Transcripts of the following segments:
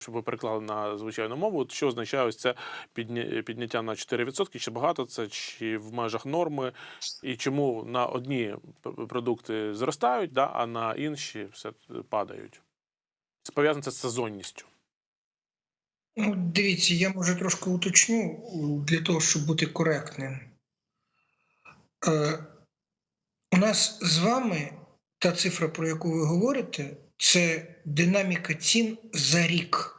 щоб ви переклали на звичайну мову, що означає ось це підняття на 4%? Чи багато це, чи в межах норми, і чому на одні продукти зростають, да, а на інші все падають? Це пов'язано це з сезонністю. Ну, дивіться, я може трошки уточню для того, щоб бути коректним. Е, у нас з вами та цифра, про яку ви говорите, це динаміка цін за рік.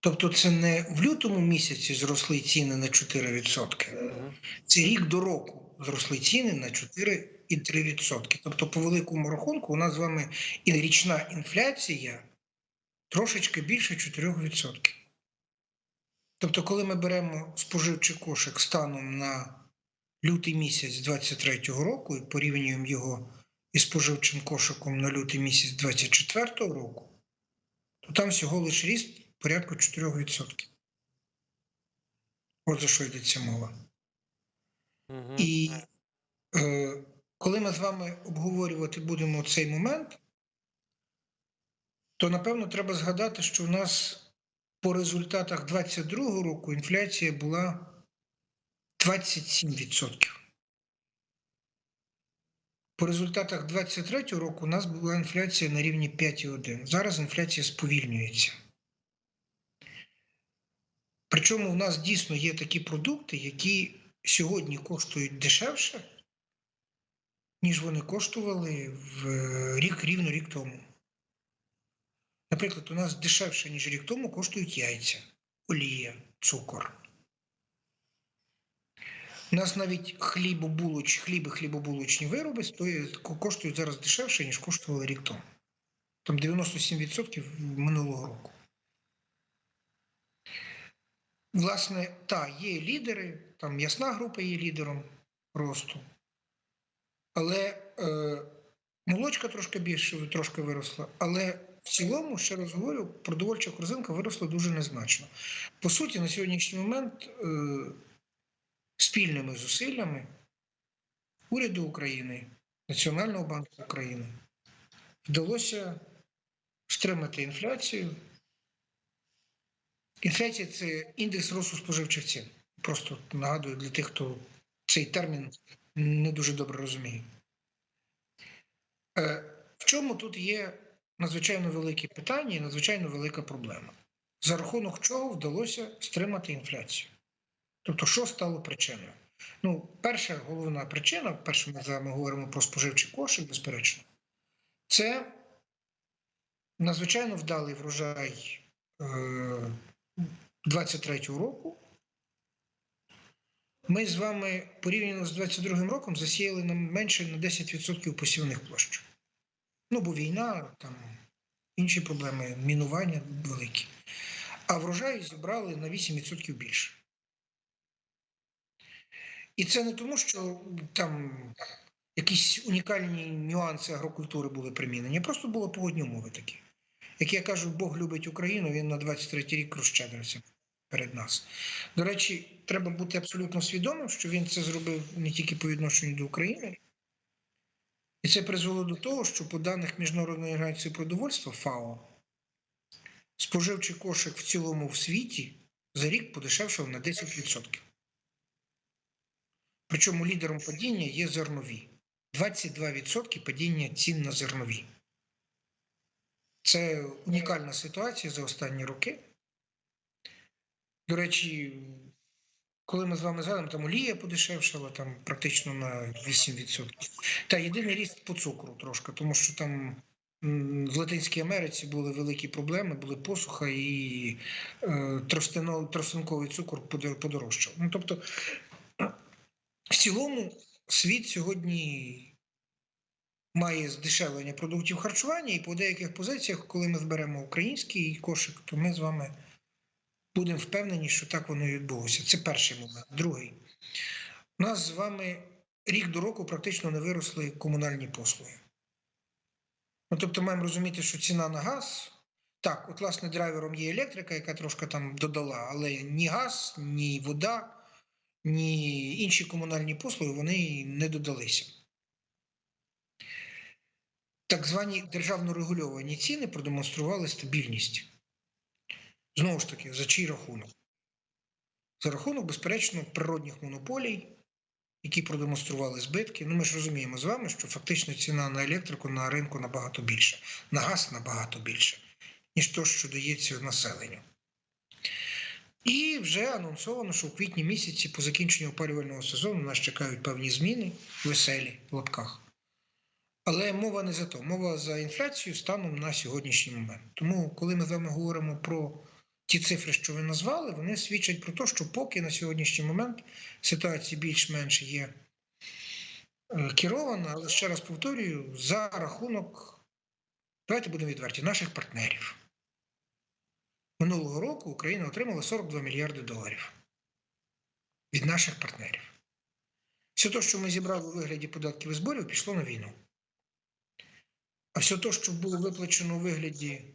Тобто це не в лютому місяці зросли ціни на 4%. Це рік до року зросли ціни на 4,3%. Тобто, по великому рахунку, у нас з вами і річна інфляція трошечки більше 4%. Тобто, коли ми беремо споживчий кошик станом на лютий місяць 2023 року і порівнюємо його із споживчим кошиком на лютий місяць 2024 року, то там всього лише ріст порядку 4%. От за що йдеться мова. Мгм. І е, коли ми з вами обговорювати будемо цей момент, то напевно треба згадати, що у нас по результатах 2022 року інфляція була 27%. По результатах 2023 року у нас була інфляція на рівні 5,1. Зараз інфляція сповільнюється. Причому в нас дійсно є такі продукти, які сьогодні коштують дешевше, ніж вони коштували в е, рік рівно рік тому. Наприклад, у нас дешевше, ніж рік тому, коштують яйця, олія, цукор. У нас навіть хлібобулоч, хліб і хлібобулочні вироби стоять, коштують зараз дешевше, ніж коштували рік тому. Там 97% минулого року. Власне, та, є лідери, там ясна група є лідером росту. Але е, молочка трошки більше, трошки виросла. Але в цілому, ще раз говорю, продовольча корзинка виросла дуже незначно. По суті, на сьогоднішній момент е, спільними зусиллями уряду України, Національного банку України вдалося стримати інфляцію. Інфляція це індекс росту споживчих цін. Просто нагадую для тих, хто цей термін не дуже добре розуміє. Е, В чому тут є надзвичайно велике питання і надзвичайно велика проблема? За рахунок чого вдалося стримати інфляцію? Тобто, що стало причиною? Ну, перша головна причина, перше, ми вами говоримо про споживчий кошик, безперечно, це надзвичайно вдалий врожай е, 23-го року. Ми з вами порівняно з 22-м роком засіяли нам менше на 10% посівних площ. Ну, бо війна, там інші проблеми, мінування великі. А врожай зібрали на 8% більше. І це не тому, що там якісь унікальні нюанси агрокультури були примінені, просто було погодні умови такі. Як я кажу, Бог любить Україну, він на 23-й рік розщедрився перед нас. До речі, треба бути абсолютно свідомим, що він це зробив не тільки по відношенню до України, і це призвело до того, що по даних Міжнародної агенції продовольства ФАО споживчий кошик в цілому в світі за рік подешевшав на 10%. Причому лідером падіння є зернові. 22% падіння цін на зернові. Це унікальна ситуація за останні роки. До речі, коли ми з вами згадуємо, там олія подешевшала там практично на 8%. Та єдиний ріст по цукру трошки, тому що там в Латинській Америці були великі проблеми, були посуха і е, тростинковий цукор подорожчав. Ну, тобто, в цілому світ сьогодні має здешевлення продуктів харчування, і по деяких позиціях, коли ми зберемо український кошик, то ми з вами будемо впевнені, що так воно і відбулося. Це перший момент. Другий. У нас з вами рік до року практично не виросли комунальні послуги. Ну, тобто маємо розуміти, що ціна на газ. Так, от, власне, драйвером є електрика, яка трошки там додала, але ні газ, ні вода, ні інші комунальні послуги вони не додалися. Так звані державно регульовані ціни продемонстрували стабільність. Знову ж таки, за чий рахунок? За рахунок, безперечно, природних монополій, які продемонстрували збитки. Ну, ми ж розуміємо з вами, що фактично ціна на електрику на ринку набагато більша, на газ набагато більше, ніж то, що дається населенню. І вже анонсовано, що в квітні місяці по закінченню опалювального сезону нас чекають певні зміни, веселі в лапках. Але мова не за то, мова за інфляцію станом на сьогоднішній момент. Тому, коли ми з вами говоримо про ті цифри, що ви назвали, вони свідчать про те, що поки на сьогоднішній момент ситуація більш-менш є е, керована, але ще раз повторюю, за рахунок, давайте будемо відверті, наших партнерів. Минулого року Україна отримала 42 мільярди доларів від наших партнерів. Все те, що ми зібрали у вигляді податків і зборів, пішло на війну. А все те, що було виплачено у вигляді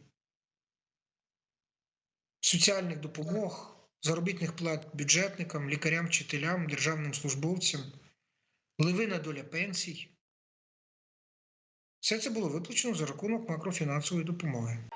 соціальних допомог, заробітних плат бюджетникам, лікарям, вчителям, державним службовцям, ливина доля пенсій. Все це було виплачено за рахунок макрофінансової допомоги.